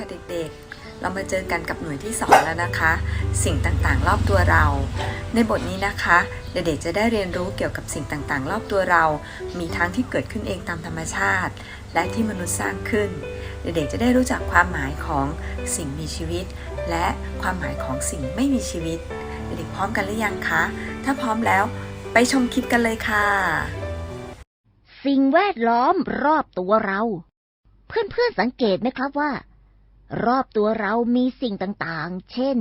ค่ะเด็กๆ เรามาเจอกันกับหน่วยที่ 2 แล้วนะคะ สิ่งต่างๆ รอบตัวเรา ในบทนี้นะคะ เด็กๆ จะได้เรียนรู้เกี่ยวกับสิ่งต่างๆ รอบตัวเรา มีทั้งที่เกิดขึ้นเองตามธรรมชาติ และที่มนุษย์สร้างขึ้น เด็กๆ จะได้รู้จักความหมายของสิ่งมีชีวิต และความหมายของสิ่งไม่มีชีวิต เด็กๆ พร้อมกันหรือยังคะ ถ้าพร้อมแล้วไปชมคลิปกันเลยค่ะ สิ่งแวดล้อมรอบตัวเรา เพื่อนๆสังเกตไหมครับว่า รอบตัวเรามีสิ่งต่างๆ เช่น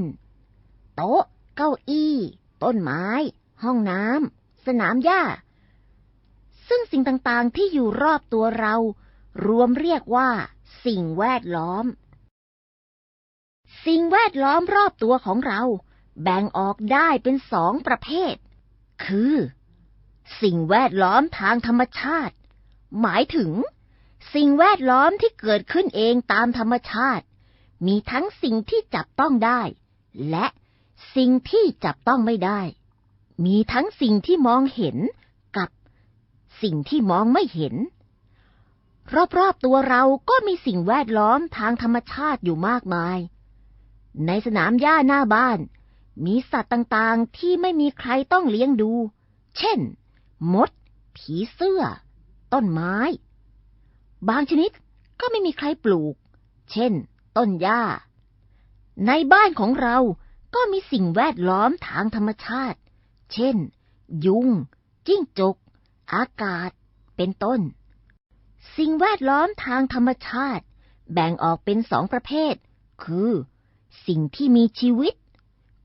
โต๊ะ เก้าอี้ ต้นไม้ ห้องน้ำ สนามหญ้า ซึ่งสิ่งต่างๆ ที่อยู่รอบตัวเรา รวมเรียกว่า สิ่งแวดล้อม สิ่งแวดล้อมรอบตัวของเรา แบ่งออกได้เป็นสองประเภท คือ สิ่งแวดล้อมทางธรรมชาติ หมายถึงสิ่งแวดล้อมที่เกิดขึ้นเองตามธรรมชาติ มีทั้งสิ่งที่จับต้องได้ และสิ่งที่จับต้องไม่ได้ มีทั้งสิ่งที่มองเห็นกับสิ่งที่มองไม่เห็น รอบๆตัวเราก็มีสิ่งแวดล้อมทางธรรมชาติอยู่มากมาย ในสนามหญ้าหน้าบ้าน มีสัตว์ต่างๆที่ไม่มีใครต้องเลี้ยงดู เช่น มด ผีเสื้อ ต้นไม้ บางชนิดก็ไม่มีใครปลูก เช่น ต้นหญ้า ในบ้านของเราก็มีสิ่งแวดล้อมทางธรรมชาติ เช่น ยุง จิ้งจก อากาศ เป็นต้น สิ่งแวดล้อมทางธรรมชาติ แบ่งออกเป็นสองประเภท คือ สิ่งที่มีชีวิต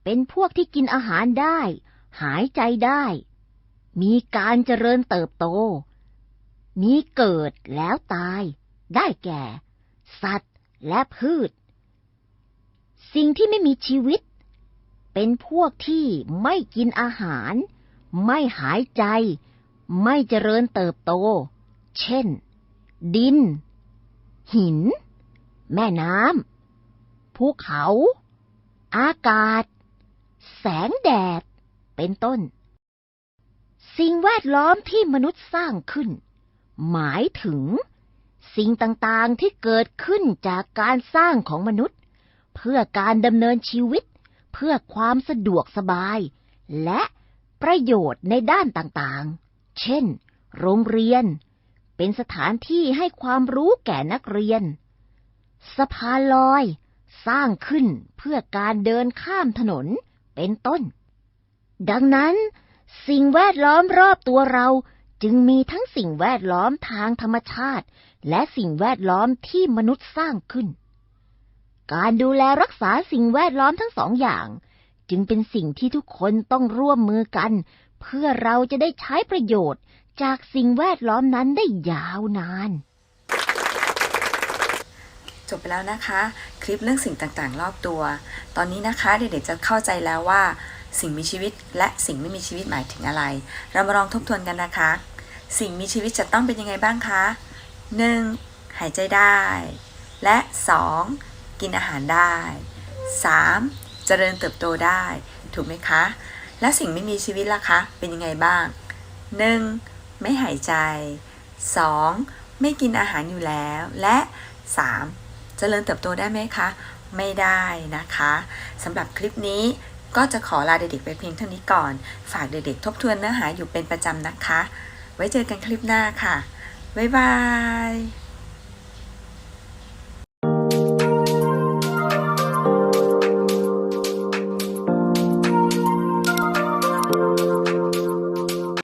เป็นพวกที่กินอาหารได้ หายใจได้ มีการเจริญเติบโต มีเกิดแล้วตาย ได้แก่ สัตว์ และพืช สิ่งที่ไม่มีชีวิต เป็นพวกที่ไม่กินอาหาร ไม่หายใจ ไม่เจริญเติบโต เช่น ดิน หิน แม่น้ำภูเขา อากาศ แสงแดด เป็นต้น สิ่งแวดล้อมที่มนุษย์สร้างขึ้น หมายถึง สิ่งต่างๆที่เกิดขึ้นจากการสร้างของมนุษย์ เพื่อการดำเนินชีวิต เพื่อความสะดวกสบาย และประโยชน์ในด้านต่างๆ เช่น โรงเรียน เป็นสถานที่ให้ความรู้แก่นักเรียน สะพานลอย สร้างขึ้นเพื่อการเดินข้ามถนน เป็นต้น ดังนั้น สิ่งแวดล้อมรอบตัวเราจึงมีทั้งสิ่งแวดล้อมทางธรรมชาติ และสิ่งแวดล้อมที่มนุษย์สร้างขึ้น การดูแลรักษาสิ่งแวดล้อมทั้งสองอย่าง จึงเป็นสิ่งที่ทุกคนต้องร่วมมือกัน เพื่อเราจะได้ใช้ประโยชน์จากสิ่งแวดล้อมนั้นได้ยาวนาน จบไปแล้วนะคะ คลิปเรื่องสิ่งต่างๆ รอบตัว ตอนนี้นะคะเด็กๆจะเข้าใจแล้วว่า สิ่งมีชีวิตและสิ่งไม่มีชีวิตหมายถึงอะไร เรามาลองทบทวนกันนะคะ สิ่งมีชีวิตจะต้องเป็นยังไงบ้างคะ 1. หายใจได้ และ 2. กินอาหารได้ 3. เจริญเติบโตได้ ถูกไหมคะ และสิ่งไม่มีชีวิตล่ะคะ เป็นยังไงบ้าง 1. ไม่หายใจ 2. ไม่กินอาหารอยู่แล้ว และ 3. เจริญเติบโตได้ไหมคะ ไม่ได้นะคะสำหรับคลิปนี้ก็จะขอลาเด็กๆไปเพียงเท่านี้ก่อน ฝากเด็กๆทบทวนเนื้อหาอยู่เป็นประจำนะคะ ไว้เจอกันคลิปหน้าค่ะ บ๊ายบาย